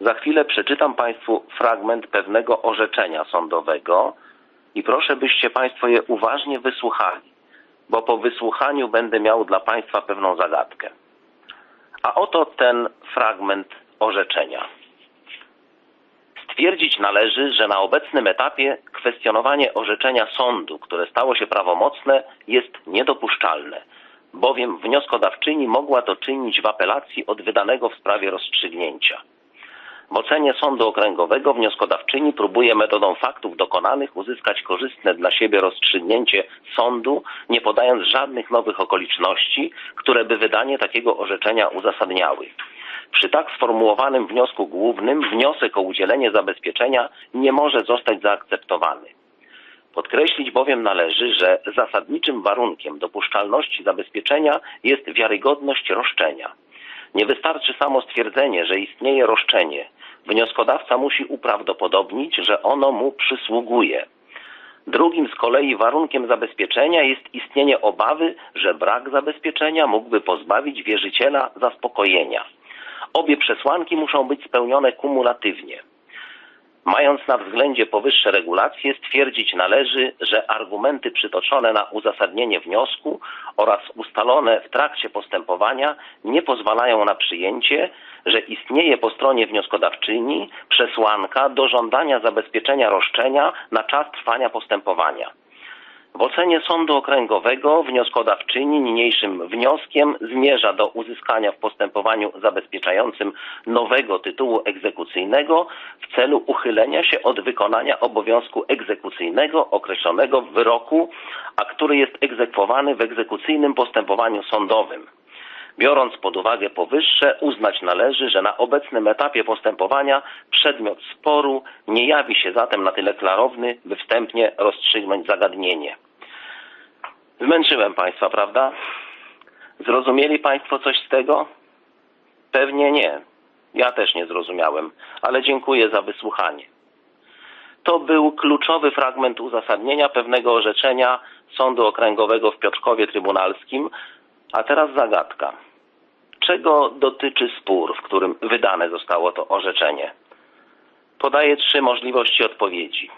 Za chwilę przeczytam Państwu fragment pewnego orzeczenia sądowego i proszę, byście Państwo je uważnie wysłuchali, bo po wysłuchaniu będę miał dla Państwa pewną zagadkę. A oto ten fragment orzeczenia. Stwierdzić należy, że na obecnym etapie kwestionowanie orzeczenia sądu, które stało się prawomocne, jest niedopuszczalne, bowiem wnioskodawczyni mogła to czynić w apelacji od wydanego w sprawie rozstrzygnięcia. W ocenie sądu okręgowego wnioskodawczyni próbuje metodą faktów dokonanych uzyskać korzystne dla siebie rozstrzygnięcie sądu, nie podając żadnych nowych okoliczności, które by wydanie takiego orzeczenia uzasadniały. Przy tak sformułowanym wniosku głównym wniosek o udzielenie zabezpieczenia nie może zostać zaakceptowany. Podkreślić bowiem należy, że zasadniczym warunkiem dopuszczalności zabezpieczenia jest wiarygodność roszczenia. Nie wystarczy samo stwierdzenie, że istnieje roszczenie. Wnioskodawca musi uprawdopodobnić, że ono mu przysługuje. Drugim z kolei warunkiem zabezpieczenia jest istnienie obawy, że brak zabezpieczenia mógłby pozbawić wierzyciela zaspokojenia. Obie przesłanki muszą być spełnione kumulatywnie. Mając na względzie powyższe regulacje, stwierdzić należy, że argumenty przytoczone na uzasadnienie wniosku oraz ustalone w trakcie postępowania nie pozwalają na przyjęcie, że istnieje po stronie wnioskodawczyni przesłanka do żądania zabezpieczenia roszczenia na czas trwania postępowania. W ocenie sądu okręgowego wnioskodawczyni niniejszym wnioskiem zmierza do uzyskania w postępowaniu zabezpieczającym nowego tytułu egzekucyjnego w celu uchylenia się od wykonania obowiązku egzekucyjnego określonego w wyroku, a który jest egzekwowany w egzekucyjnym postępowaniu sądowym. Biorąc pod uwagę powyższe, uznać należy, że na obecnym etapie postępowania przedmiot sporu nie jawi się zatem na tyle klarowny, by wstępnie rozstrzygnąć zagadnienie. Zmęczyłem Państwa, prawda? Zrozumieli Państwo coś z tego? Pewnie nie. Ja też nie zrozumiałem, ale dziękuję za wysłuchanie. To był kluczowy fragment uzasadnienia pewnego orzeczenia Sądu Okręgowego w Piotrkowie Trybunalskim, a teraz zagadka. Czego dotyczy spór, w którym wydane zostało to orzeczenie? Podaję trzy możliwości odpowiedzi.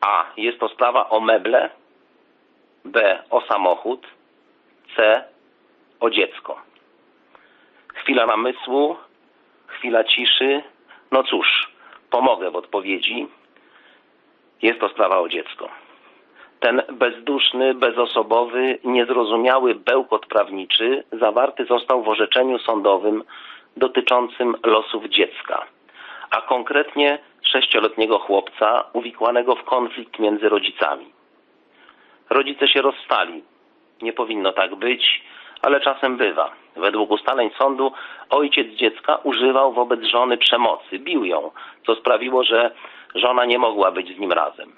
A. Jest to sprawa o meble. B. O samochód. C. O dziecko. Chwila namysłu, chwila ciszy. No cóż, pomogę w odpowiedzi. Jest to sprawa o dziecko. Ten bezduszny, bezosobowy, niezrozumiały bełkot prawniczy zawarty został w orzeczeniu sądowym dotyczącym losów dziecka, a konkretnie sześcioletniego chłopca uwikłanego w konflikt między rodzicami. Rodzice się rozstali. Nie powinno tak być, ale czasem bywa. Według ustaleń sądu ojciec dziecka używał wobec żony przemocy, bił ją, co sprawiło, że żona nie mogła być z nim razem.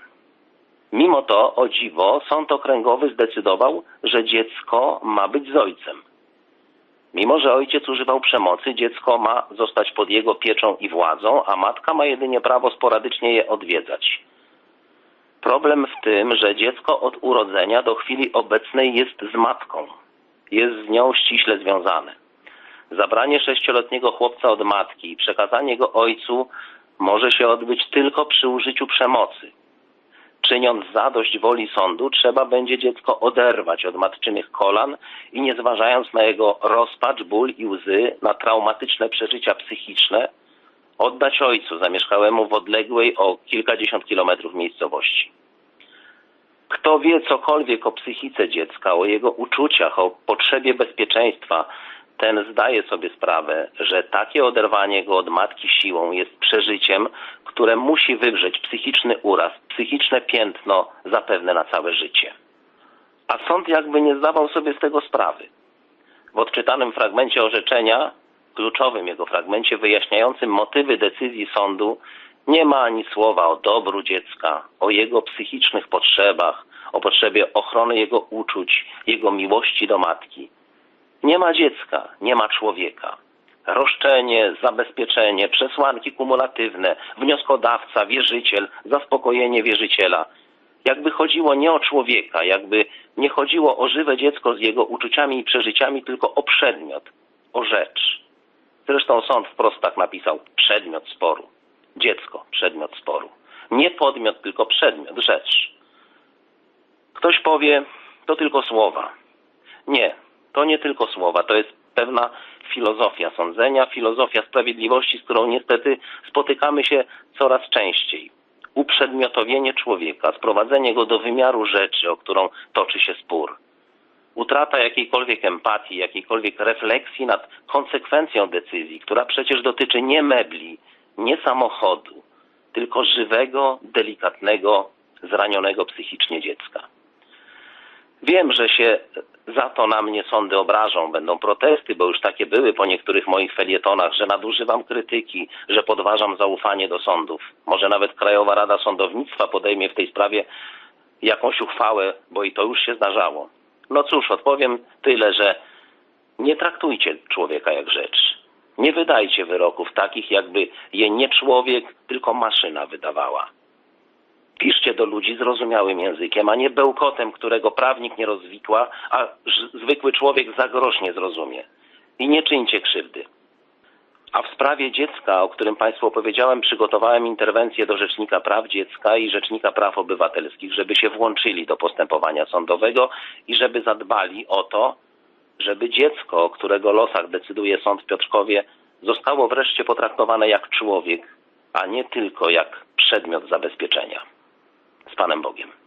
Mimo to, o dziwo, sąd okręgowy zdecydował, że dziecko ma być z ojcem. Mimo, że ojciec używał przemocy, dziecko ma zostać pod jego pieczą i władzą, a matka ma jedynie prawo sporadycznie je odwiedzać. Problem w tym, że dziecko od urodzenia do chwili obecnej jest z matką. Jest z nią ściśle związane. Zabranie sześcioletniego chłopca od matki i przekazanie go ojcu może się odbyć tylko przy użyciu przemocy. Czyniąc zadość woli sądu, trzeba będzie dziecko oderwać od matczynych kolan i nie zważając na jego rozpacz, ból i łzy, na traumatyczne przeżycia psychiczne, oddać ojcu zamieszkałemu w odległej o kilkadziesiąt kilometrów miejscowości. Kto wie cokolwiek o psychice dziecka, o jego uczuciach, o potrzebie bezpieczeństwa, ten zdaje sobie sprawę, że takie oderwanie go od matki siłą jest przeżyciem, które musi wywrzeć psychiczny uraz, psychiczne piętno zapewne na całe życie. A sąd jakby nie zdawał sobie z tego sprawy. W odczytanym fragmencie orzeczenia, kluczowym jego fragmencie wyjaśniającym motywy decyzji sądu, nie ma ani słowa o dobru dziecka, o jego psychicznych potrzebach, o potrzebie ochrony jego uczuć, jego miłości do matki. Nie ma dziecka, nie ma człowieka. Roszczenie, zabezpieczenie, przesłanki kumulatywne, wnioskodawca, wierzyciel, zaspokojenie wierzyciela. Jakby chodziło nie o człowieka, jakby nie chodziło o żywe dziecko z jego uczuciami i przeżyciami, tylko o przedmiot, o rzecz. Zresztą sąd wprost tak napisał przedmiot sporu. Dziecko, przedmiot sporu. Nie podmiot, tylko przedmiot, rzecz. Ktoś powie, to tylko słowa. Nie, to nie tylko słowa, to jest pewna filozofia sądzenia, filozofia sprawiedliwości, z którą niestety spotykamy się coraz częściej. Uprzedmiotowienie człowieka, sprowadzenie go do wymiaru rzeczy, o którą toczy się spór. Utrata jakiejkolwiek empatii, jakiejkolwiek refleksji nad konsekwencją decyzji, która przecież dotyczy nie mebli, nie samochodu, tylko żywego, delikatnego, zranionego psychicznie dziecka. Wiem, że się za to na mnie sądy obrażą, będą protesty, bo już takie były po niektórych moich felietonach, że nadużywam krytyki, że podważam zaufanie do sądów. Może nawet Krajowa Rada Sądownictwa podejmie w tej sprawie jakąś uchwałę, bo i to już się zdarzało. No cóż, odpowiem tyle, że nie traktujcie człowieka jak rzecz. Nie wydajcie wyroków takich, jakby je nie człowiek, tylko maszyna wydawała. Piszcie do ludzi zrozumiałym językiem, a nie bełkotem, którego prawnik nie rozwikła, a zwykły człowiek za grosz nie zrozumie. I nie czyńcie krzywdy. A w sprawie dziecka, o którym Państwu opowiedziałem, przygotowałem interwencję do Rzecznika Praw Dziecka i Rzecznika Praw Obywatelskich, żeby się włączyli do postępowania sądowego i żeby zadbali o to, żeby dziecko, o którego losach decyduje sąd w Piotrkowie, zostało wreszcie potraktowane jak człowiek, a nie tylko jak przedmiot zabezpieczenia. Z Panem Bogiem.